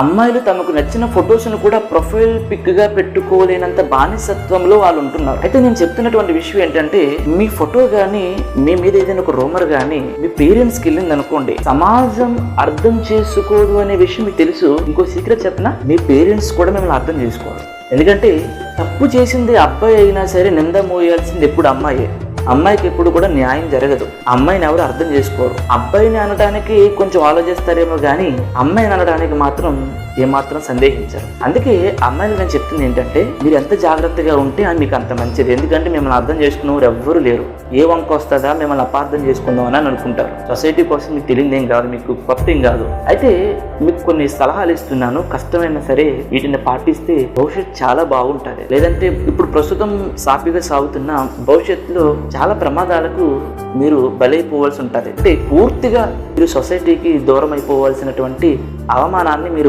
అమ్మాయిలు తమకు నచ్చిన ఫొటోస్ను కూడా ప్రొఫైల్ పిక్గా పెట్టుకోలేనంత బానిసత్వంలో వాళ్ళు ఉంటున్నారు. అయితే నేను చెప్తున్నటువంటి విషయం ఏంటంటే మీ ఫోటో కానీ మీ మీద ఏదైనా ఒక రూమర్ కానీ మీ పేరెంట్స్కి వెళ్ళింది అనుకోండి సమాజం అర్థం చేసుకోదు అనే విషయం మీకు తెలుసు. ఇంకో సీక్రెట్ చెప్పిన? మీ పేరెంట్స్ కూడా మిమ్మల్ని అర్థం చేసుకోవాలి ఎందుకంటే తప్పు చేసింది అబ్బాయి అయినా సరే నింద మోయాల్సింది ఎప్పుడు అమ్మాయే. అమ్మాయికి ఎప్పుడు కూడా న్యాయం జరగదు. అమ్మాయిని ఎవరు అర్థం చేసుకోరు. అబ్బాయిని అనడానికి కొంచెం ఆలోచిస్తారేమో కానీ అమ్మాయిని అనడానికి మాత్రం ఏమాత్రం సందేహించరు. అందుకే అమ్మాయిలు నేను చెప్తుంది ఏంటంటే మీరు ఎంత జాగ్రత్తగా ఉంటే అది మీకు అంత మంచిది. ఎందుకంటే మిమ్మల్ని అర్థం చేసుకున్నవారు ఎవ్వరు లేరు. ఏ వంక వస్తుందా మిమ్మల్ని అపార్థం చేసుకుందాం అని అనుకుంటారు. సొసైటీ కోసం మీకు తెలియదు ఏం కాదు మీకు కొత్త ఏం కాదు. అయితే మీకు కొన్ని సలహాలు ఇస్తున్నాను. కష్టమైనా సరే వీటిని పాటిస్తే భవిష్యత్ చాలా బాగుంటుంది. లేదంటే ఇప్పుడు ప్రస్తుతం సాఫీగా సాగుతున్న భవిష్యత్తులో చాలా ప్రమాదాలకు మీరు బలైపోవాల్సి ఉంటుంది. అంటే పూర్తిగా మీరు సొసైటీకి దూరం అయిపోవాల్సినటువంటి అవమానాన్ని మీరు